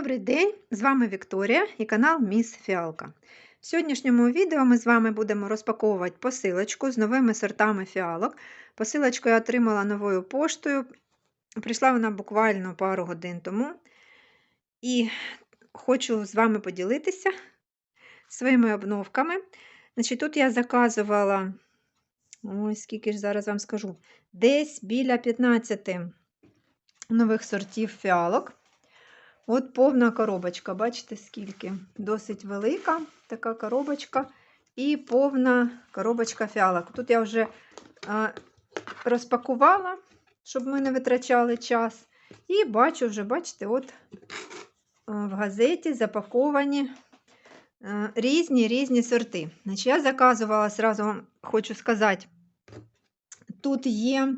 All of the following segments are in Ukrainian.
Добрий день! З вами Вікторія і канал Міс Фіалка. В сьогоднішньому відео ми з вами будемо розпаковувати посилочку з новими сортами фіалок. Посилочку я отримала новою поштою. Прийшла вона буквально пару годин тому. І хочу з вами поділитися своїми обновками. Значить, Тут я заказувала, ось скільки ж зараз вам скажу, десь біля 15 нових сортів фіалок. От повна коробочка, бачите, скільки? Досить велика така коробочка і повна коробочка фіалок. Тут я вже а, розпакувала, щоб ми не витрачали час. І бачу вже, бачите, от в газеті запаковані а, різні різні сорти. Значить, Я заказувала, зразу вам хочу сказати, тут є,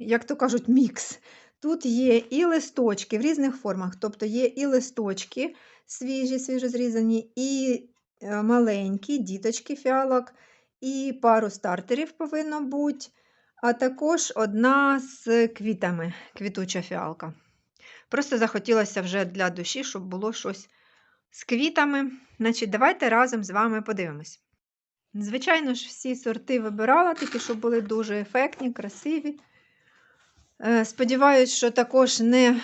як то кажуть, мікс. Тут є і листочки в різних формах, тобто є і листочки свіжі, свіжо зрізані, і е, маленькі діточки фіалок, і пару стартерів повинно бути, а також одна з квітами, квітуча фіалка. Просто захотілося вже для душі, щоб було щось з квітами. Значить, Давайте разом з вами подивимось. Звичайно ж, всі сорти вибирала, такі, щоб були дуже ефектні, красиві. Е, сподіваюсь, що також не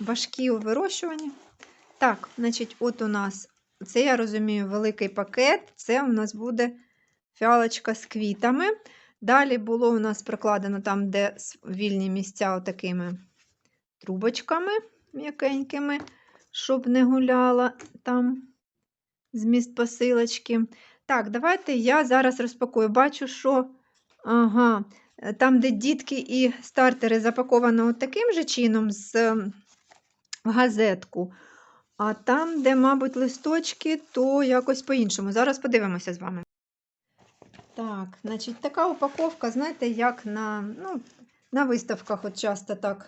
важкі у вирощуванні. Так, значить, от у нас, це, я розумію, великий пакет. Це у нас буде фіалочка з квітами. Далі було у нас прокладено там, де вільні місця, отакими трубочками м'якенькими, щоб не гуляла там зміст посилочки. Так, давайте я зараз розпакую. Бачу, що. Ага, там, де дітки і стартери запаковано таким же чином з газетку. А там, де, мабуть, листочки, то якось по-іншому. Зараз подивимося з вами. Так, значить, така упаковка, знаєте, як на ну, на виставках от часто так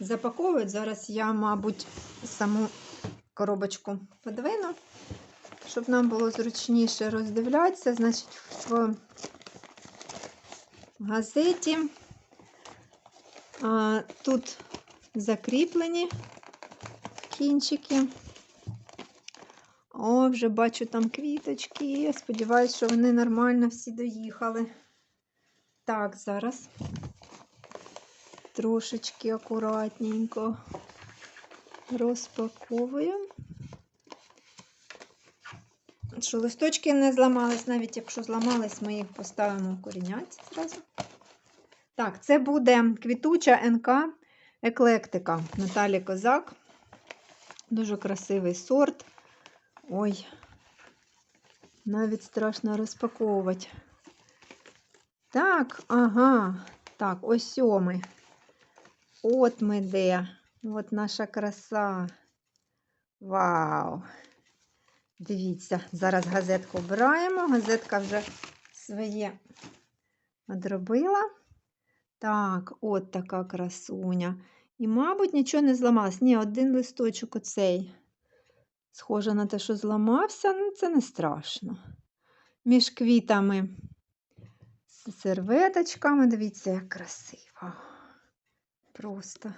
запаковують. Зараз я, мабуть, саму коробочку подвину, щоб нам було зручніше роздивлятися. Значить, в в газеті. Тут закріплені кінчики. О, вже бачу там квіточки. Я сподіваюся, що вони нормально всі доїхали. Так, зараз трошечки акуратненько розпаковуємо. Що листочки не зламались, навіть якщо зламались, ми їх поставимо в корінять зразу. Так, це буде квітуча НК еклектика Наталі Козак. Дуже красивий сорт. Ой, навіть страшно розпаковувати. Так, ага. Так, ось сьомий. От ми де. От наша краса. Вау! Дивіться, зараз газетку обираємо. Газетка вже своє одробила. Так, от така красуня. І, мабуть, нічого не зламалось. Ні, один листочок оцей. Схоже на те, що зламався, ну це не страшно. Між квітами з серветочками. Дивіться, як красиво. Просто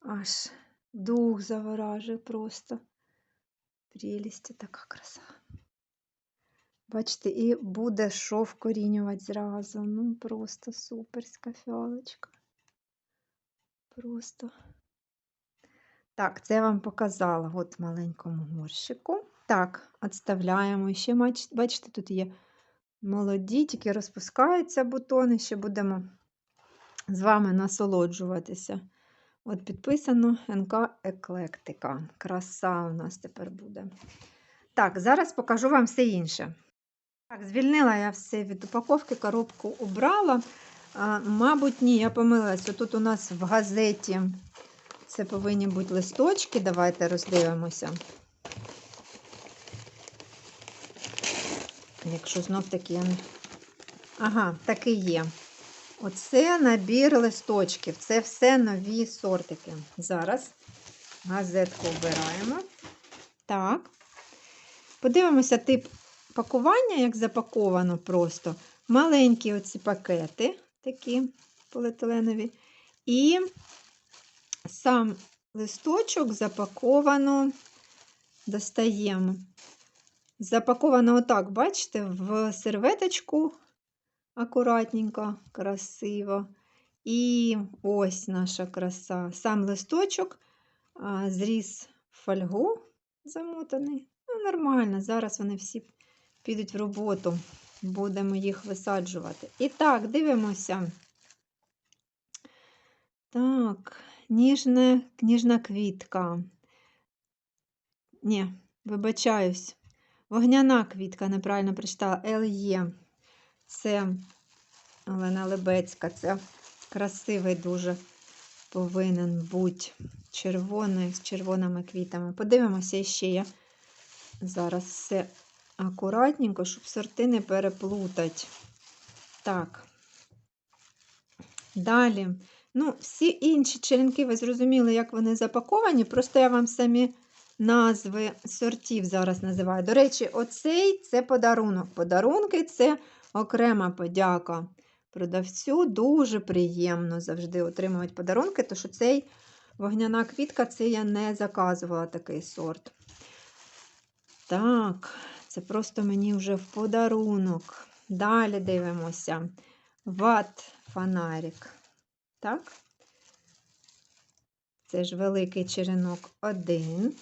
аж дух заворажує просто. Прелість, така краса. Бачите, і буде що вкорінювати зразу. Ну, просто суперська фіалочка. Просто. Так, це я вам показала от маленькому горщику. Так, відставляємо. Ще, бачите, тут є молоді, тільки розпускаються бутони, ще будемо з вами насолоджуватися. От підписано НК Еклектика. Краса у нас тепер буде. Так, зараз покажу вам все інше. Так, звільнила я все від упаковки, коробку убрала. А, Мабуть, ні, я помилилася. Тут у нас в газеті це повинні бути листочки. Давайте роздивимося. Якщо знов таки я не. Ага, так і є. Оце набір листочків. Це все нові сортики. Зараз газетку вбираємо. Так. Подивимося тип пакування, як запаковано просто. Маленькі оці пакети, такі поліетиленові. І сам листочок запаковано, достаємо. Запаковано отак, бачите, в серветочку акуратненько, красиво. І ось наша краса. Сам листочок а, зріз фольгу замотаний. Ну, нормально, зараз вони всі підуть в роботу. Будемо їх висаджувати. І так, дивимося. Так, ніжна, ніжна квітка. Ні, вибачаюсь. Вогняна квітка, неправильно прочитала. ЛЄ. Це Олена Лебецька. Це красивий дуже повинен бути червоний з червоними квітами. Подивимося ще я зараз все акуратненько, щоб сорти не переплутати. Так. Далі. Ну, всі інші черенки, ви зрозуміли, як вони запаковані. Просто я вам самі назви сортів зараз називаю. До речі, оцей це подарунок. Подарунки це окрема подяка. Продавцю дуже приємно завжди отримувати подарунки, тому що цей вогняна квітка це я не заказувала такий сорт. Так, це просто мені вже в подарунок. Далі дивимося. Ват фонарик. Так? Це ж великий черенок один.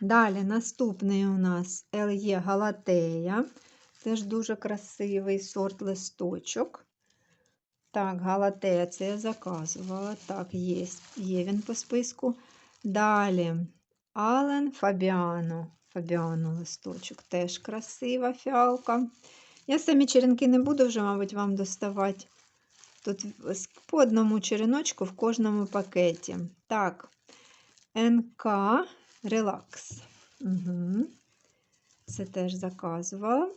Далі наступний у нас Л'є Галатея. Теж дуже красивий сорт листочок. Так, Галатея це я заказувала. Так, є, є він по списку. Далі Ален Фабіано. Фабіано листочок. Теж красива фіалка. Я самі черенки не буду вже, мабуть, вам доставати. Тут по одному череночку в кожному пакеті. Так, НК Релакс. Угу. Це теж заказувала.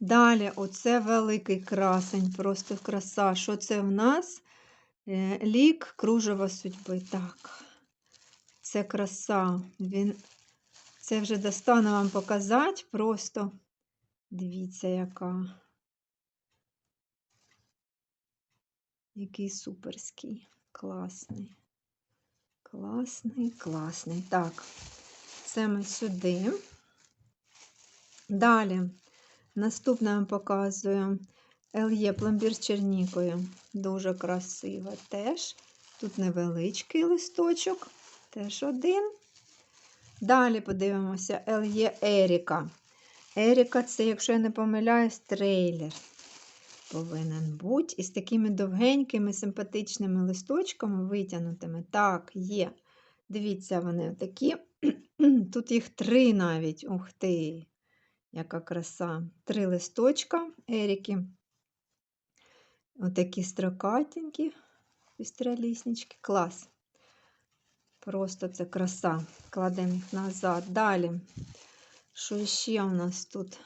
Далі, оце великий красень, просто краса. Що це в нас? Е, лік кружева судьби. Так, це краса. Він... Це вже достану вам показати. Просто дивіться, яка. Який суперський, класний. Класний, класний. Так, це ми сюди. Далі, наступне вам показую Л'є пломбір з чернікою. Дуже красиво теж. Тут невеличкий листочок, теж один. Далі подивимося, Л'є Еріка. Еріка це, якщо я не помиляюсь, трейлер повинен бути. І з такими довгенькими, симпатичними листочками, витягнутими. Так, є. Дивіться, вони такі. Тут їх три навіть. Ух ти, яка краса. Три листочка Еріки. Отакі строкатенькі, пістраліснички. Клас. Просто це краса. Кладемо їх назад. Далі. Що ще у нас тут?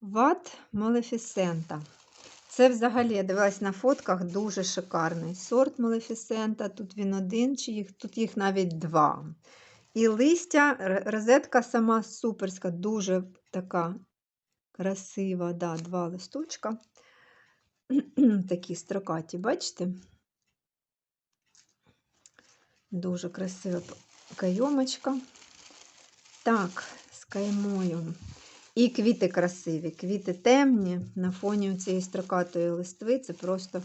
Ват Малефісента. Це взагалі, я дивилась на фотках, дуже шикарний сорт Малефісента. Тут він один, чи їх, тут їх навіть два. І листя, розетка сама суперська, дуже така красива, да, два листочка. Такі строкаті, бачите? Дуже красива кайомочка. Так, з каймою. І квіти красиві, квіти темні на фоні цієї строкатої листви це просто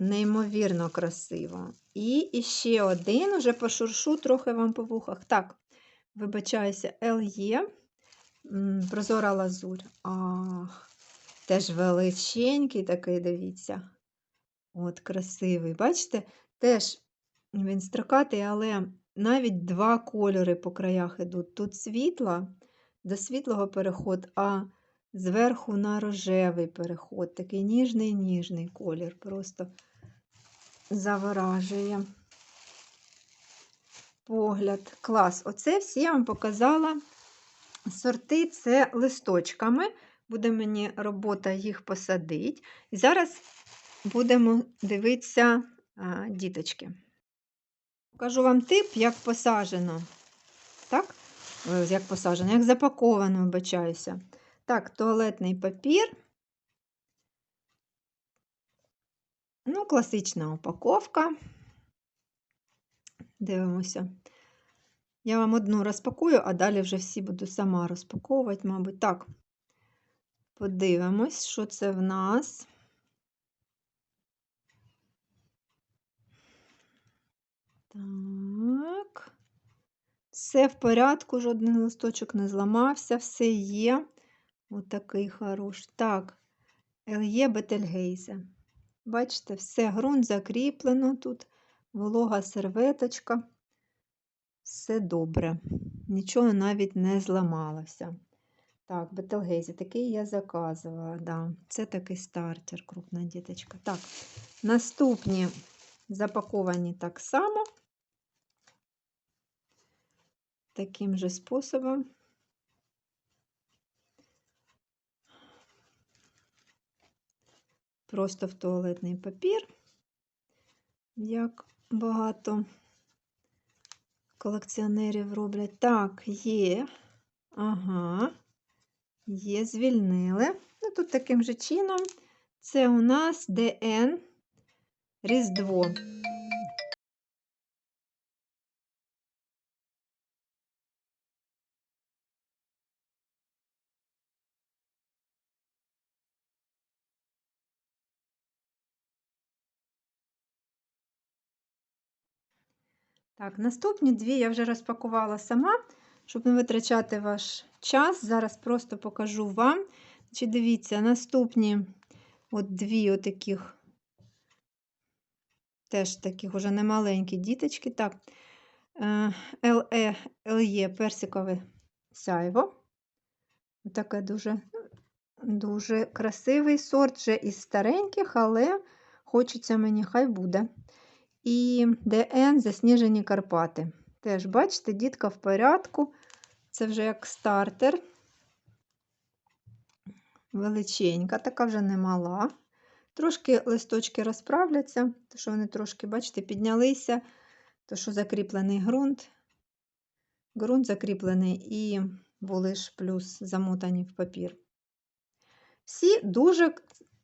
неймовірно красиво. І ще один, уже пошуршу трохи вам по вухах. Так, вибачаюся, Л'є, прозора лазурь. Ах, теж величенький такий, дивіться. От, красивий. Бачите, теж він строкатий, але навіть два кольори по краях ідуть. Тут світла до світлого переход, а зверху на рожевий переход. Такий ніжний ніжний колір. Просто заворажує погляд. Клас. Оце всі я вам показала. Сорти це листочками. Буде мені робота їх посадити. І зараз будемо дивитися а, діточки. Покажу вам тип, як посаджено. Так? Е, як посаджено, як запаковано, вибачаюся. Так, туалетний папір. Ну, класична упаковка. Дивимося. Я вам одну розпакую, а далі вже всі буду сама розпаковувати, мабуть. Так, подивимось, що це в нас. Так. Все в порядку, жоден листочок не зламався, все є. Отакий хороший. Так, Л'є Бетельгейзе. Бачите, все, ґрунт закріплено тут, волога серветочка. Все добре. Нічого навіть не зламалося. Так, Бетельгейзе, такий я заказувала. Да. Це такий стартер, крупна діточка. Так, наступні запаковані так само. Таким же способом. Просто в туалетний папір, як багато колекціонерів роблять. Так, є. Ага, є, звільнили. Ну, тут таким же чином. Це у нас ДН Різдво. Так, наступні дві я вже розпакувала сама, щоб не витрачати ваш час. Зараз просто покажу вам. Чи дивіться, наступні от дві отаких, теж таких уже немаленькі діточки. Так, LE, LE персикове сяйво. Таке дуже, дуже красивий сорт, вже із стареньких, але хочеться мені, хай буде. І ДН Засніжені Карпати. Теж, бачите, дітка в порядку. Це вже як стартер. Величенька, така вже немала. Трошки листочки розправляться, тому що вони трошки, бачите, піднялися, то що закріплений ґрунт. Ґрунт закріплений і були ж плюс замотані в папір. Всі дуже,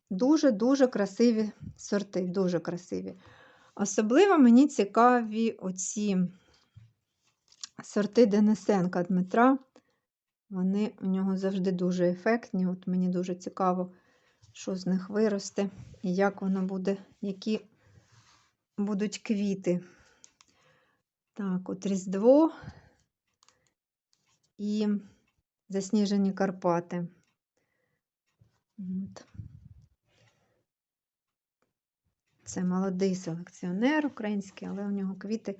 дуже, дуже красиві сорти, дуже красиві. Особливо мені цікаві оці сорти Денисенка Дмитра. Вони у нього завжди дуже ефектні. От Мені дуже цікаво, що з них виросте і як воно буде, які будуть квіти. Так, от Різдво і засніжені Карпати. От. Це молодий селекціонер український, але у нього квіти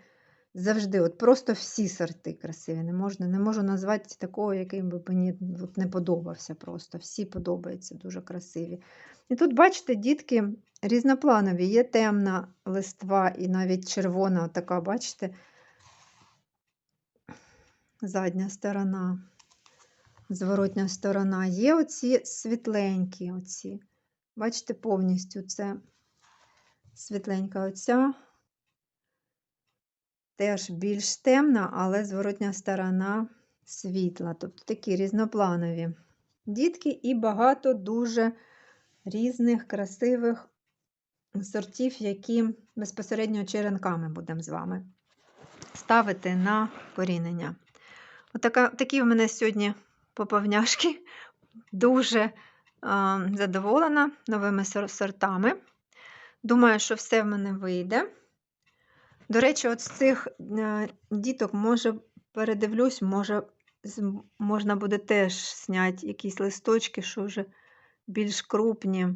завжди, от просто всі сорти красиві. Не можна, не можу назвати такого, який би мені от не подобався. Просто всі подобаються, дуже красиві. І тут, бачите, дітки різнопланові, є темна листва і навіть червона, така, бачите, задня сторона, зворотня сторона. Є оці світленькі, оці. Бачите, повністю це світленька оця. Теж більш темна, але зворотня сторона світла. Тобто такі різнопланові дітки і багато дуже різних красивих сортів, які безпосередньо черенками будемо з вами ставити на корінення. Отака, такі в мене сьогодні поповняшки. Дуже е, задоволена новими сортами. Думаю, що все в мене вийде. До речі, от з цих е, діток, може, передивлюсь, може, можна буде теж зняти якісь листочки, що вже більш крупні.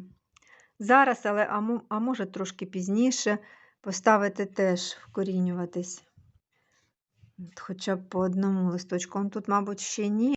Зараз, але а, а може трошки пізніше поставити теж вкорінюватись. Хоча б по одному листочку. Тут, мабуть, ще ні.